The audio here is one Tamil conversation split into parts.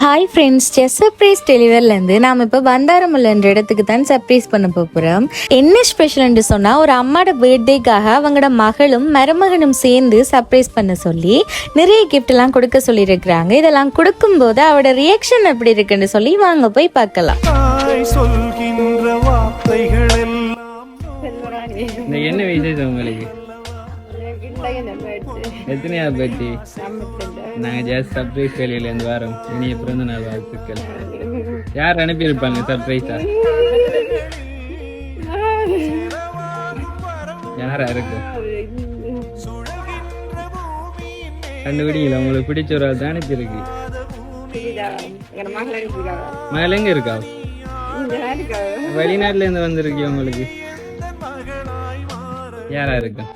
ஹாய் ஃப்ரெண்ட்ஸ் செஸ் சர்ப்ரைஸ் டெலிவர்லேருந்து நாம் இப்போ பந்தாரமுல்லன்ற இடத்துக்கு தான் சர்ப்ரைஸ் பண்ண போகிறோம் என்ன ஸ்பெஷல்னு சொன்னால் ஒரு அம்மாட பர்த்டேக்காக அவங்களோட மகளும் மருமகனும் சேர்ந்து சர்ப்ரைஸ் பண்ண சொல்லி நிறைய எல்லாம் கொடுக்க சொல்லியிருக்கிறாங்க. இதெல்லாம் கொடுக்கும்போது அவட ரியாக்ஷன் எப்படி இருக்குன்னு சொல்லி வாங்க போய் பார்க்கலாம். எத்தனையா பர்த்டே நாங்கள் ஜஸ்ட் சர்ப்ரைஸ் வேலையிலேருந்து வரோம். இனிய பிறந்த நாள் வாழ்த்துக்கள். யார் அனுப்பியிருப்பாங்க சர்ப்ரைஸா யாரா இருக்கும் கண்டுபிடிங்களா உங்களுக்கு பிடிச்ச ஒரு ஆள் தான் அனுப்பியிருக்கு. மகள் எங்க இருக்கா? வெளிநாட்டுல இருந்து வந்திருக்கு உங்களுக்கு? யாரா இருக்கும்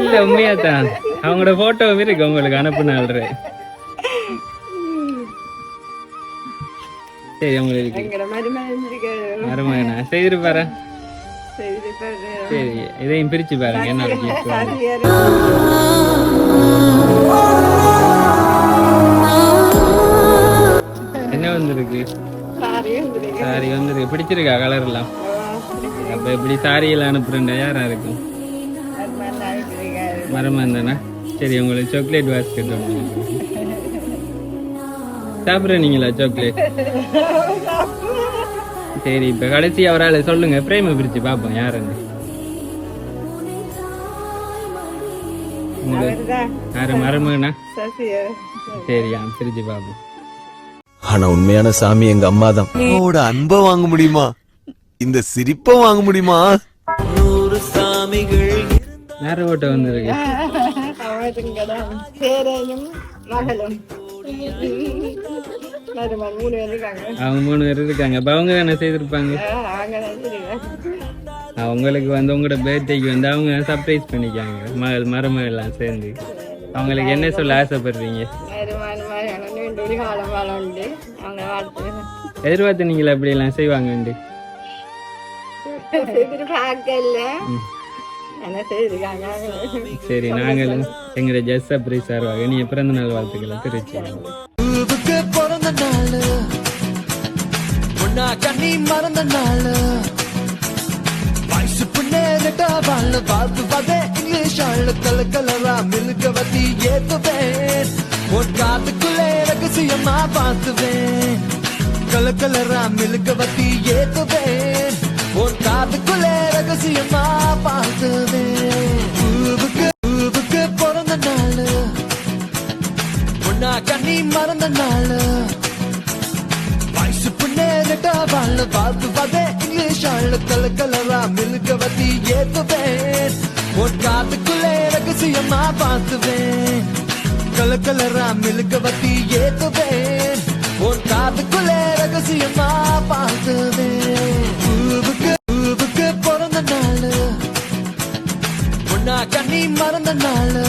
இல்ல உண்மையா தான் அவங்களோட போட்டோவும் இருக்கு உங்களுக்கு அனுப்புனாள்ற சரி உங்களுக்கு மருமகனா செய்திரு பாரு. சரி இதையும் பிரிச்சு பாருங்க. என்ன வந்திருக்கு? சாரி வந்திருக்கு. பிடிச்சிருக்கா கலர் எல்லாம்? அப்ப இப்படி சாரி எல்லாம் அனுப்புறேன் யாரா இருக்கும் மரமா தானே சரி உங்களுக்கு சாக்லேட் பாஸ்கெட் சாப்பிட்றீங்களா சாக்லேட் சரி இப்ப கடைசி அவரால் சொல்லுங்க. பிரேம பிரிச்சு பார்ப்போம் யாருன்னு. யாரு மருமகனா? சரியா பிரிச்சு பார்ப்போம். ஆனா உண்மையான சாமி எங்க அம்மா தான் அன்பை வாங்க முடியுமா? இந்த சிரிப்பை வாங்க முடியுமா? ஓட்ட வந்திருக்கு. மகளும். மருமகன் மூணு பேர் இருக்காங்க. அவங்க மூணு பேர் இருக்காங்க. அப்ப அவங்க என்ன செய்திருப்பாங்க? அவங்களுக்கு வந்து உங்களோட பர்த்டேக்கு வந்து அவங்க சர்ப்ரைஸ் பண்ணிக்காங்க மகள் மருமகள் எல்லாம் சேர்ந்து. அவங்களுக்கு என்ன சொல்ல ஆசைப்படுறீங்க? எதிர்பார்த்து நீங்களா அப்படி எல்லாம் செய்வாங்க சரி நாங்களும் எங்களோட ஜஸ்ட் சர்ப்ரைஸ் சார்பாக நீ பிறந்த நாள் வாழ்த்துக்களை பூவுக்கு பிறந்த நாள். பொண்ணா கண்ணி மறந்த நாள். வயசு புண்ணேட்டா வாழ் பார்த்தே இங்கிலீஷ் ஆள். கல கலரா மில்க வத்தி ஏத்துவேன். உன் காத்துக்குள்ளே ரகசியமா பார்த்துவேன். கல கலரா மில்க வத்தி ஏத்துவேன். உன் காத்துக்குள்ளே ரகசியமா பார்த்தது பூவுக்கு பூவுக்கு பிறந்த நாள். உன்னா கண்ணி மறந்த நாள். வயசு புண்ணேட்டா வாழ் பார்த்து பார்த்தே இங்கிலீஷ் ஆள் கல கலரா மில்க வத்தி ஏத்துவேன் உன் காத்துக்குள்ளே ரகசியமா பார்த்துவேன் கல கலரா மில்க வத்தி ஏத்து கண்ணி மறந்த நாள.